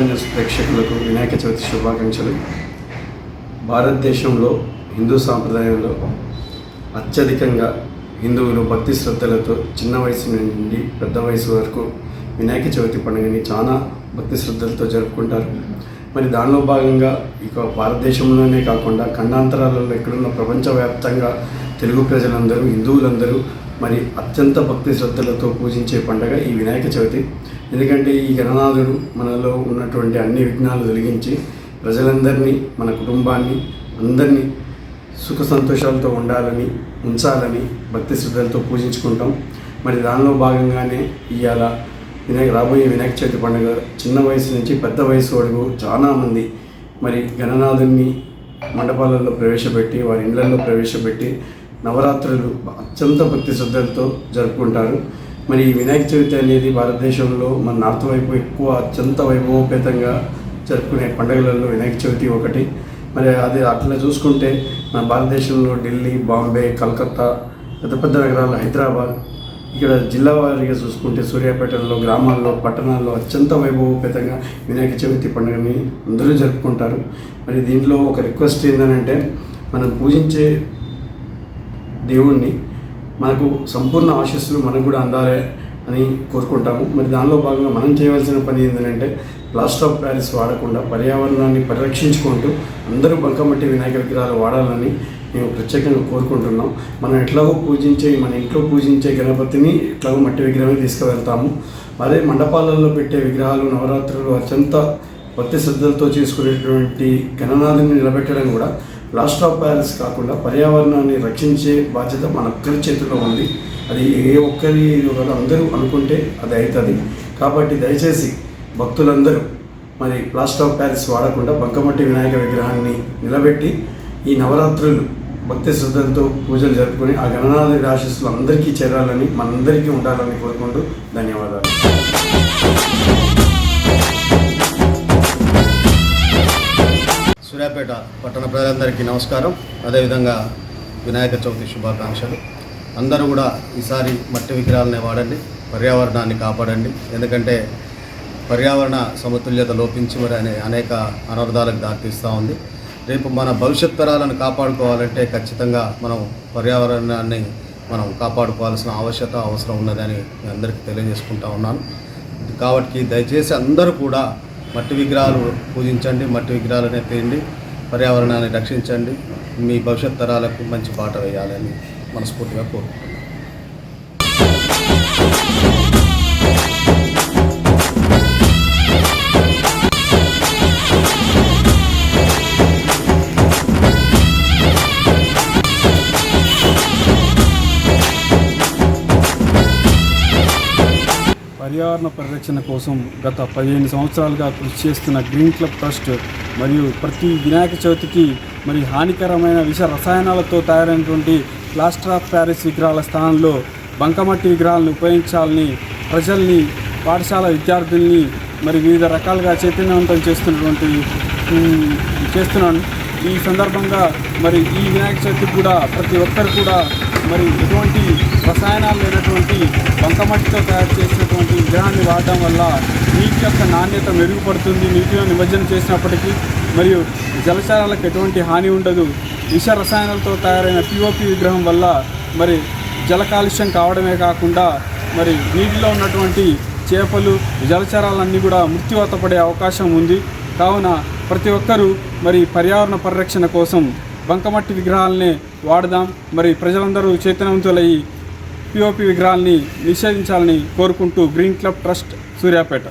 News ప్రేక్షకులకు వినాయక చవితి శుభాకాంక్షలు. భారతదేశంలో హిందూ సాంప్రదాయంలో అత్యధికంగా హిందువులు భక్తి శ్రద్ధలతో చిన్న వయసు నుండి పెద్ద వయసు వరకు వినాయక చవితి పండుగని చాలా భక్తి శ్రద్ధలతో జరుపుకుంటారు. మరి దానిలో భాగంగా ఇక భారతదేశంలోనే కాకుండా ఖండాంతరాలలో ఎక్కడున్న ప్రపంచవ్యాప్తంగా తెలుగు ప్రజలందరూ హిందువులందరూ మరి అత్యంత భక్తి శ్రద్ధలతో పూజించే పండగ ఈ వినాయక చవితి. ఎందుకంటే ఈ గణనాథుడు మనలో ఉన్నటువంటి అన్ని విఘ్నాలు తొలగించి ప్రజలందరినీ మన కుటుంబాన్ని అందరినీ సుఖ సంతోషాలతో ఉండాలని ఉంచాలని భక్తి శ్రద్ధలతో పూజించుకుంటాం. మరి దానిలో భాగంగానే ఇవాళ వినాయక రాబోయే వినాయక చవితి పండుగ చిన్న వయసు నుంచి పెద్ద వయసు వరకు చాలామంది మరి గణనాథుని మండపాలలో ప్రవేశపెట్టి వారి ఇళ్ళలో ప్రవేశపెట్టి నవరాత్రులు అత్యంత భక్తి శ్రద్ధలతో జరుపుకుంటారు. మరి ఈ వినాయక చవితి అనేది భారతదేశంలో మన నార్త్ వైపు ఎక్కువ అత్యంత వైభవోపేతంగా జరుపుకునే పండుగలలో వినాయక చవితి ఒకటి. మరి అది అట్లా చూసుకుంటే మన భారతదేశంలో ఢిల్లీ బాంబే కలకత్తా పెద్ద పెద్ద నగరాలు హైదరాబాద్ ఇక్కడ జిల్లా వారీగా చూసుకుంటే సూర్యాపేటలో గ్రామాల్లో పట్టణాల్లో అత్యంత వైభవోపేతంగా వినాయక చవితి పండుగని అందరూ జరుపుకుంటారు. మరి దీంట్లో ఒక రిక్వెస్ట్ ఏంటంటే మనం పూజించే దేవుణ్ణి. మనకు సంపూర్ణ ఆశస్సులు మనకు కూడా అందాలి అని కోరుకుంటాము. మరి దానిలో భాగంగా మనం చేయవలసిన పని ఏంటంటే ప్లాస్టర్ ఆఫ్ ప్యారిస్ వాడకుండా పర్యావరణాన్ని పరిరక్షించుకుంటూ అందరూ బంకమట్టి వినాయక విగ్రహాలు వాడాలని మేము ప్రత్యేకంగా కోరుకుంటున్నాం. మనం ఎట్లాగో పూజించే మన ఇంట్లో పూజించే గణపతిని ఎట్లాగో మట్టి విగ్రహమే తీసుకువెళ్తాము. అదే మండపాలలో పెట్టే విగ్రహాలు నవరాత్రులు అత్యంత భక్తి శ్రద్ధలతో చేసుకునేటువంటి గణనాథుని నిలబెట్టడం కూడా లాస్ట్ ఆఫ్ ప్యారిస్ కాకుండా పర్యావరణాన్ని రక్షించే బాధ్యత మన ఒక్కరి చేతిలో ఉంది. అది ఏ ఒక్కరి అందరూ అనుకుంటే అది అవుతుంది కాబట్టి దయచేసి భక్తులందరూ మరి ప్లాస్టర్ ఆఫ్ ప్యారిస్ వాడకుండా బంకమట్టి వినాయక విగ్రహాన్ని నిలబెట్టి ఈ నవరాత్రులు భక్తి శ్రద్ధలతో పూజలు జరుపుకొని ఆ గణనాథుడి ఆశీస్సులు అందరికీ చేరాలని మనందరికీ ఉండాలని కోరుకుంటూ ధన్యవాదాలు. పట్టణ ప్రజలందరికీ నమస్కారం. అదేవిధంగా వినాయక చవితి శుభాకాంక్షలు. అందరూ కూడా ఈసారి మట్టి విగ్రహాలనే వాడండి పర్యావరణాన్ని కాపాడండి. ఎందుకంటే పర్యావరణ సమతుల్యత లోపించి మరి అనే అనేక అనర్థాలకు దారితీస్తూ ఉంది. రేపు మన భవిష్యత్ తరాలను కాపాడుకోవాలంటే ఖచ్చితంగా మనం పర్యావరణాన్ని మనం కాపాడుకోవాల్సిన ఆవశ్యత అవసరం ఉన్నదని అందరికీ తెలియజేసుకుంటా ఉన్నాను. కాబట్టి దయచేసి అందరూ కూడా మట్టి విగ్రహాలు పూజించండి మట్టి విగ్రహాలనే తేయండి. పర్యావరణాన్ని రక్షించండి. మీ భవిష్యత్ తరాలకు మంచి బాట వేయాలని మనస్ఫూర్తిగా కోరుకుంటున్నాను. పర్యావరణ పరిరక్షణ కోసం గత పదిహేను సంవత్సరాలుగా కృషి చేస్తున్న గ్రీన్ క్లబ్ ట్రస్ట్ మరియు ప్రతి వినాయక చవితికి మరి హానికరమైన విష రసాయనాలతో తయారైనటువంటి ప్లాస్టర్ ఆఫ్ ప్యారిస్ విగ్రహాల స్థానంలో బంకమట్టి విగ్రహాలను ఉపయోగించాలని ప్రజల్ని పాఠశాల విద్యార్థుల్ని మరి వివిధ రకాలుగా చైతన్యవంతం చేస్తున్నటువంటి చేస్తున్నాను. ఈ సందర్భంగా మరి ఈ వినాయక చవితికి కూడా ప్రతి ఒక్కరు కూడా మరి ఎటువంటి రసాయనాలు లేనటువంటి బంకమట్టితో తయారు చేసినటువంటి విగ్రహాన్ని వాడడం వల్ల నీటి యొక్క నాణ్యత మెరుగుపడుతుంది నీటిలో నిమజ్జనం చేసినప్పటికీ. మరియు జలచరాలకు ఎటువంటి హాని ఉండదు. విష రసాయనాలతో తయారైన పిఓపి విగ్రహం వల్ల మరి జల కాలుష్యం కావడమే కాకుండా మరి నీటిలో ఉన్నటువంటి చేపలు జలచరాలన్నీ కూడా మృత్యువాత పడే అవకాశం ఉంది. కావున ప్రతి ఒక్కరూ మరి పర్యావరణ పరిరక్షణ కోసం బంకమట్టి విగ్రహాలనే వాడదాం. మరి ప్రజలందరూ చైతన్యవంతులయ్యి పిఓపి విగ్రహాలని నిషేధించాలని కోరుకుంటూ గ్రీన్ క్లబ్ ట్రస్ట్ సూర్యాపేట.